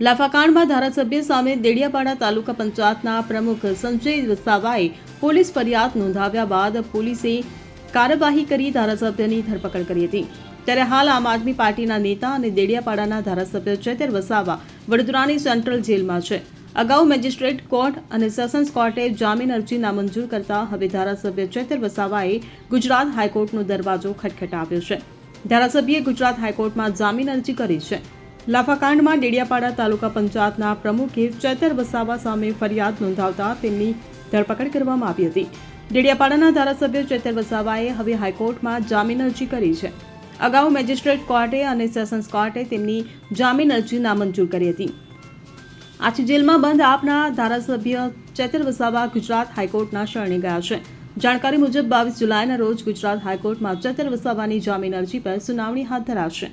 લાફાકાંડમાં ધારાસભ્ય સામે દેડિયાપાડા તાલુકા પંચાયતના પ્રમુખ સંજય વસાવાએ પોલીસ ફરિયાદ નોંધાવ્યા બાદ પોલીસે કાર્યવાહી કરી ધારાસભ્યની ધરપકડ કરી હતી. ત્યારે હાલ આમ આદમી પાર્ટીના નેતા અને દેડિયાપાડાના ધારાસભ્ય ચેતર વસાવા વડોદરાની સેન્ટ્રલ જેલમાં છે. અગાઉ મેજિસ્ટ્રેટ કોર્ટ અને સેશન્સ કોર્ટે જામીન અરજી નામંજૂર કરતા હવે ધારાસભ્ય ચેતર વસાવાએ ગુજરાત હાઈકોર્ટનો દરવાજો ખટખટાવ્યો છે. ધારાસભ્યે ગુજરાત હાઈકોર્ટમાં જામીન અરજી કરી છે. લાફાકાંડમાં ડેડિયાપાડા તાલુકા પંચાયતના પ્રમુખે ચેતર વસાવા સામે ફરિયાદ નોંધાવતા તેમની ધરપકડ કરવામાં આવી હતી. ડેડિયાપાડાના ધારાસભ્ય ચેતર વસાવાએ હવે હાઈકોર્ટમાં જામીન અરજી કરી છે. અગાઉ મેજિસ્ટ્રેટ કોર્ટે અને સેશન્સ કોર્ટે તેમની જામીન અરજી નામંજૂર કરી હતી. આથી જેલમાં બંધ આપના ધારાસભ્ય ચેતર વસાવા ગુજરાત હાઈકોર્ટના શરણે ગયા છે. જાણકારી મુજબ બાવીસ જુલાઈના રોજ ગુજરાત હાઈકોર્ટમાં ચેતર વસાવાની જામીન અરજી પર સુનાવણી હાથ ધરાશે.